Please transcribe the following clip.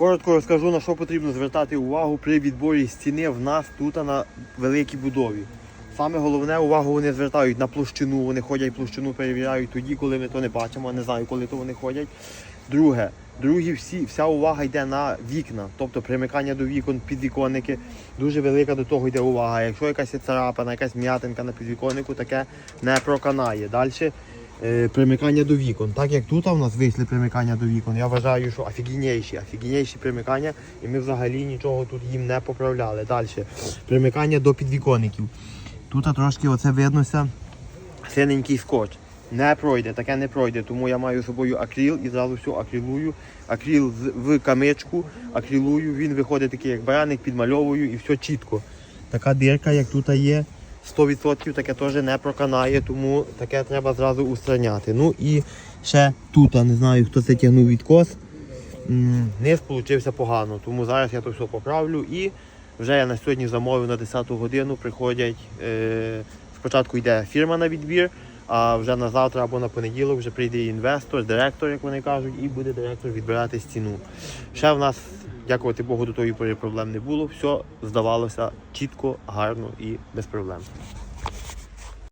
Коротко розкажу, на що потрібно звертати увагу при відборі стіни в нас тут на великій будові. Саме головне увагу вони звертають на площину, вони ходять площину, перевіряють тоді, коли ми то не бачимо, не знаю, коли то вони ходять. Друге, другі всі, вся увага йде на вікна, тобто примикання до вікон, підвіконники. Дуже велика до того йде увага. Якщо якась царапина, якась м'ятинка на підвіконнику, таке не проканає. Далі примикання до вікон. Так як тут у нас вийшли примикання до вікон, я вважаю, що офігінніші, офігінніші примикання, і ми взагалі нічого тут їм не поправляли. Далі примикання до підвіконників. Тут трошки оце виднося синенький скотч. Не пройде, таке не пройде, тому я маю з собою акріл і зразу все акрилую. Акріл в камичку, акрилую, він виходить такий, як бараник, підмальовую і все чітко. Така дирка, як тут є, 100% таке теж не проканає, тому таке треба зразу устраняти. Ну і ще тут, не знаю, хто це тягнув відкос. Низ получився погано, тому зараз я то все поправлю і вже я на сьогодні замовив на 10 годину. Приходять. Е, спочатку йде фірма на відбір, а вже на завтра або на понеділок вже прийде інвестор, директор, як вони кажуть, і буде директор відбирати стіну. Ще в нас, дякувати Богу, до тої пори проблем не було. Все здавалося чітко, гарно і без проблем.